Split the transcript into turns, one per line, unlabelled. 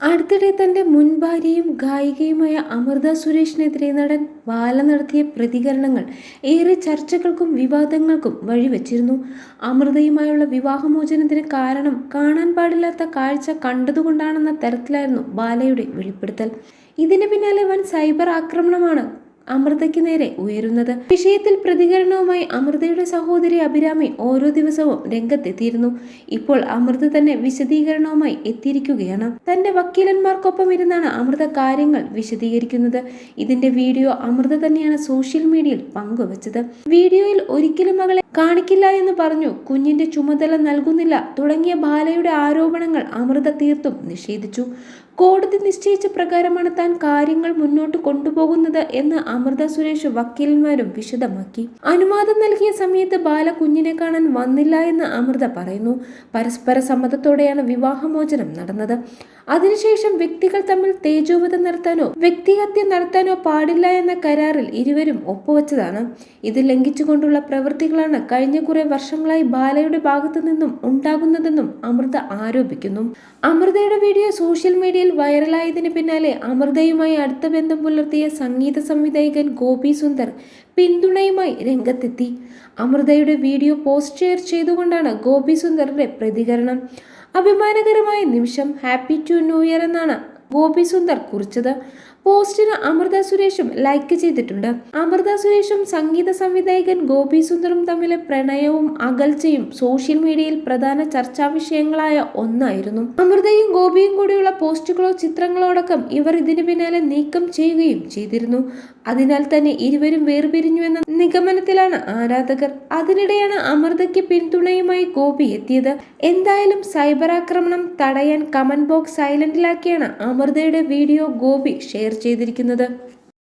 അടുത്തിടെ തന്റെ മുൻ ഭാര്യയും ഗായികയുമായ അമൃത സുരേഷിനെതിരെ നടൻ ബാല നടത്തിയ പ്രതികരണങ്ങൾ ഏറെ ചർച്ചകൾക്കും വിവാദങ്ങൾക്കും വഴിവെച്ചിരുന്നു. അമൃതയുമായുള്ള വിവാഹമോചനത്തിന് കാരണം കാണാൻ പാടില്ലാത്ത കാഴ്ച കണ്ടതുകൊണ്ടാണെന്ന തരത്തിലായിരുന്നു ബാലയുടെ വെളിപ്പെടുത്തൽ. ഇതിന് പിന്നാലെ വൻ സൈബർ ആക്രമണമാണ് അമൃതയ്ക്ക് നേരെ ഉയരുന്നത്. വിഷയത്തിൽ പ്രതികരണവുമായി അമൃതയുടെ സഹോദരി അഭിരാമി ഓരോ ദിവസവും രംഗത്തെത്തിയിരുന്നു. ഇപ്പോൾ അമൃത തന്നെ വിശദീകരണവുമായി എത്തിയിരിക്കുകയാണ്. തന്റെ വക്കീലന്മാർക്കൊപ്പം ഇരുന്നാണ് അമൃത കാര്യങ്ങൾ വിശദീകരിക്കുന്നത്. ഇതിന്റെ വീഡിയോ അമൃത തന്നെയാണ് സോഷ്യൽ മീഡിയയിൽ പങ്കുവച്ചത്. വീഡിയോയിൽ ഒരിക്കലും മകളെ കാണിക്കില്ല എന്ന് പറഞ്ഞു കുഞ്ഞിന്റെ ചുമതല നൽകുന്നില്ല തുടങ്ങിയ ബാലയുടെ ആരോപണങ്ങൾ അമൃത തീർത്തും നിഷേധിച്ചു. കോടതി നിശ്ചയിച്ച പ്രകാരമാണ് താൻ കാര്യങ്ങൾ മുന്നോട്ട് കൊണ്ടുപോകുന്നത് എന്ന് അമൃത സുരേഷ് വക്കീലന്മാരും വിശദമാക്കി. അനുവാദം നൽകിയ സമയത്ത് ബാല കുഞ്ഞിനെ കാണാൻ വന്നില്ല എന്ന് അമൃത പറയുന്നു. പരസ്പര സമ്മതത്തോടെയാണ് വിവാഹമോചനം നടന്നത്. അതിനുശേഷം വ്യക്തികൾ തമ്മിൽ തേജോവധം നടത്താനോ വ്യക്തിഹത്യ നടത്താനോ പാടില്ല എന്ന കരാറിൽ ഇരുവരും ഒപ്പുവെച്ചതാണ്. ഇത് ലംഘിച്ചുകൊണ്ടുള്ള പ്രവൃത്തികളാണ് കഴിഞ്ഞ കുറെ വർഷങ്ങളായി ബാലയുടെ ഭാഗത്തു നിന്നും ഉണ്ടാകുന്നതെന്നും അമൃത ആരോപിക്കുന്നു. അമൃതയുടെ വീഡിയോ സോഷ്യൽ മീഡിയയിൽ വൈറലായതിന് പിന്നാലെ അമൃതയുമായി അടുത്ത ബന്ധം പുലർത്തിയ സംഗീത സംവിധായകൻ ഗോപി സുന്ദർ പിന്തുണയുമായി രംഗത്തെത്തി. അമൃതയുടെ വീഡിയോ പോസ്റ്റ് ഷെയർ ചെയ്തുകൊണ്ടാണ് ഗോപി സുന്ദറിന്റെ പ്രതികരണം. അഭിമാനകരമായ നിമിഷം ഹാപ്പി ടു ന്യൂ ഇയർ എന്നാണ് ഗോപി സുന്ദർ കുറിച്ചത്. പോസ്റ്റിന് അമൃത സുരേഷും ലൈക്ക് ചെയ്തിട്ടുണ്ട്. അമൃത സുരേഷും സംഗീത സംവിധായകൻ ഗോപി സുന്ദറും തമ്മിലെ പ്രണയവും അകൽച്ചയും സോഷ്യൽ മീഡിയയിൽ പ്രധാന ചർച്ചാ വിഷയങ്ങളായ ഒന്നായിരുന്നു. അമൃതയും ഗോപിയും കൂടിയുള്ള പോസ്റ്റുകളോ ചിത്രങ്ങളോടക്കം ഇവർ ഇതിനു പിന്നാലെ നീക്കം ചെയ്യുകയും ചെയ്തിരുന്നു. അതിനാൽ തന്നെ ഇരുവരും വേർപിരിഞ്ഞുവെന്ന നിഗമനത്തിലാണ് ആരാധകർ. അതിനിടെയാണ് അമൃതയ്ക്ക് പിന്തുണയുമായി ഗോപി എത്തിയത്. എന്തായാലും സൈബർ ആക്രമണം തടയാൻ കമന്റ് ബോക്സ് സൈലന്റിലാക്കിയാണ് അമൃതയുടെ വീഡിയോ ഗോപി ചെയ്തിരിക്കുന്നത്.